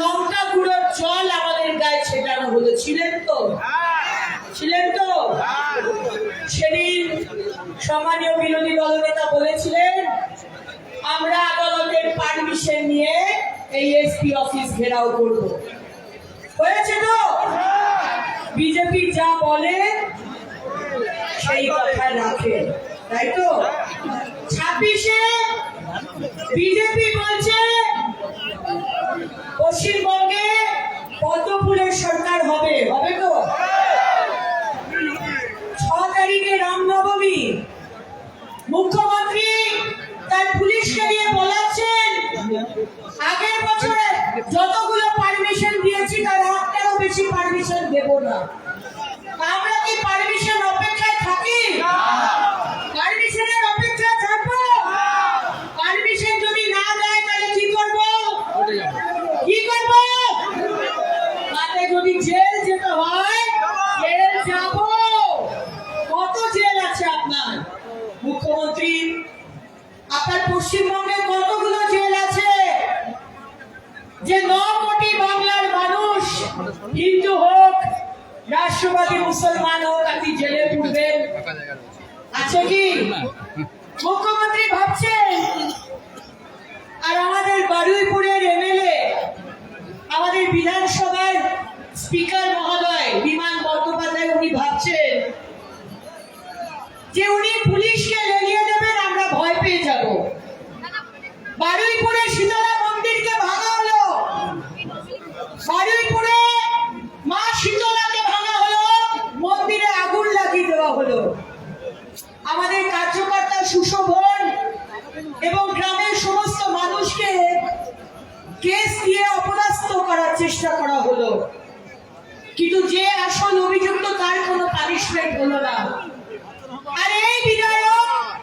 লঙ্কা গুঁড়োর জল আমাদের গায়ে ছেটানো ছিলেন তো? ছিলেন তো? সেদিন সম্মানীয় বিরোধী দলনেতা বলেছিলেন, আমরা আদালতের পারমিশন নিয়ে এই এসপি অফিস ঘেরাও করব। হয়েছে তো? বিজেপি যা বলে, সেই কথা রাখে। তাই তো? ছাব্বিশে বিজেপি বলছে পশ্চিমবঙ্গে পদ্মফুলের সরকার হবে হবে তো? ছ তারিখে রামনবমী। মুখ্যমন্ত্রী তার পুলিশকে নিয়ে বলাচ্ছেন, আগের বছরে যতগুলো পারমিশন দিয়েছি, তার একটারও বেশি পারমিশন দেব না আমরা কি পারমিশন অপেক্ষায় থাকি পারমিশনের অপেক্ষায় থাকব পারমিশন যদি না দেয় তাহলে কি করব কি করব তাতে যদি জেল যেতে হয়, জেল যাব। কত জেল আছে আপনার? মুখ্যমন্ত্রী, আপনার পশ্চিমবঙ্গে কতগুলো জেল আছে? যে ন কোটি বাংলার মানুষ হিন্দু হোক রাষ্ট্রবাদী মুসলমান হোক, আপনি জেলে পড়বেন। আছে কি? মুখ্যমন্ত্রী ভাবছেন, আর আমাদের বারুইপুরের এমএলএ আমাদের বিধানসভার স্পিকার মহোদয়, বিমান বন্দ্যোপাধ্যায় উনি ভাবছেন যে উনি পুলিশকে লেলিয়ে দেবেন, আমরা ভয় পেয়ে যাব। বারুইপুরে শীতলা মন্দিরকে ভাঙা হলো। বারুইপুরে মা শীতলাকে ভাঙা হলো। মন্দিরে আগুন লাগিয়ে দেওয়া হলো। আমাদের কার্যকর্তা সুশোভন এবং গ্রামের সমস্ত মানুষকে কেস দিয়ে অপরাস্ত করার চেষ্টা করা কিন্তু যে আসল অভিযুক্ত তার কোনো পানিশমেন্ট হলো না। আর এই বিধায়ক,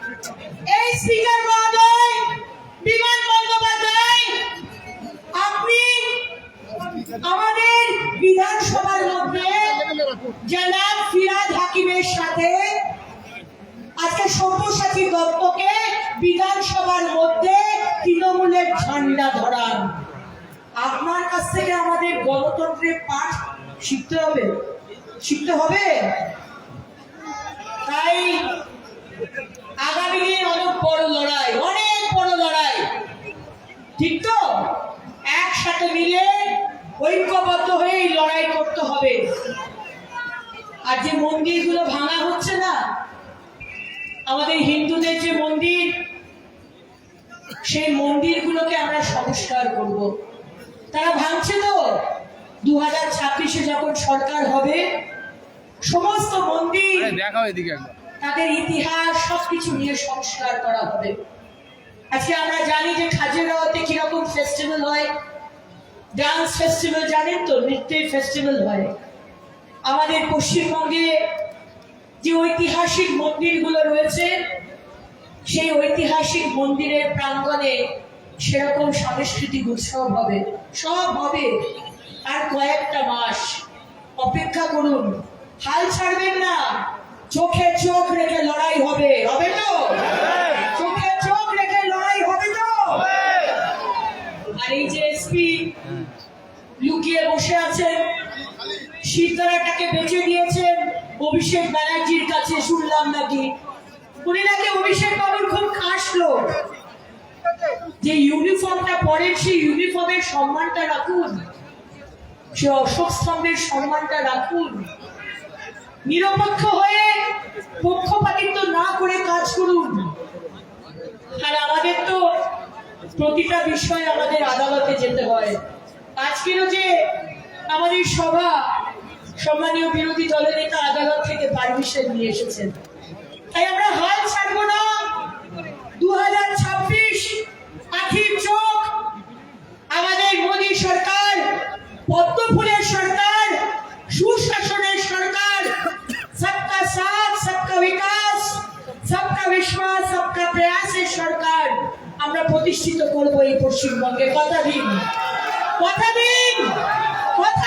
এই স্পিকার মহোদয়, বিমান বন্দ্যোপাধ্যায়, আপনি আমাদের বিধানসভার মধ্যে জনাব ফিরাদ হাকিমের সাথে আজকে সব্যসাচী দত্তকে বিধানসভার মধ্যে তৃণমূলের ঝান্ডা ধরান। আপনার কাছ থেকে আমাদের গণতন্ত্রের পাঠ শিখতে হবে। শিখতে হবে? তাই আগামী দিন অনেক বড় লড়াই, অনেক বড় লড়াই। ঠিক তো? একসাথে মিলে ঐক্যবদ্ধ হয়ে লড়াই করতে হবে। আর যে মন্দিরগুলো ভাঙা হচ্ছে না, আমাদের হিন্দুদের যে মন্দির, সেই মন্দিরগুলোকে আমরা সংস্কার করব। তারা ভাঙছে তো? দু হাজার ছাব্বিশে যখন সরকার হবে সমস্ত মন্দির তাদের ইতিহাস সবকিছু নিয়ে সংস্কার করা হবে। আজকে আমরা জানি যে খাজুরাওতে কীরকম ফেস্টিভ্যাল হয়। ডান্স ফেস্টিভ্যাল জানেন তো? নৃত্যের ফেস্টিভ্যাল হয়। আমাদের পশ্চিমবঙ্গে যে ঐতিহাসিক মন্দিরগুলো রয়েছে সেই ঐতিহাসিক মন্দিরের প্রাঙ্গণে সেরকম সাংস্কৃতিক উৎসব হবে। সব হবে। আর কয়েকটা মাস অপেক্ষা করুন। হাল ছাড়বেন না। চোখে চোখ রেখে লড়াই হবে। হবে তো? চোখে চোখ রেখে লড়াই হবে তো? আর এই যে এসপি লুকিয়ে বসে আছেন সিদ্ধারাটাকে বেঁচে দিয়েছেন অভিষেক ব্যানার্জির কাছে শুনলাম নাকি। উনি নাকি অভিষেক বাবুর খুব খাস লোক। যে ইউনিফর্মটা পরেন, সেই ইউনিফর্মের সম্মানটা রাখুন। সে অশোক স্তম্ভের সম্মানটা রাখুন। নিরপেক্ষ হয়ে পক্ষপাতিত্ব না করে কাজ করুন। আর আমাদের তো প্রতিটা বিষয়ে আমাদের আদালতে যেতে হয়। আজকেরও যে আমাদের সভা, সম্মানীয় বিরোধী দলনেতা আদালত থেকে পারমিশন নিয়ে এসেছেন। পশ্চিমবঙ্গে কথা দিন। কথা দিন! কথা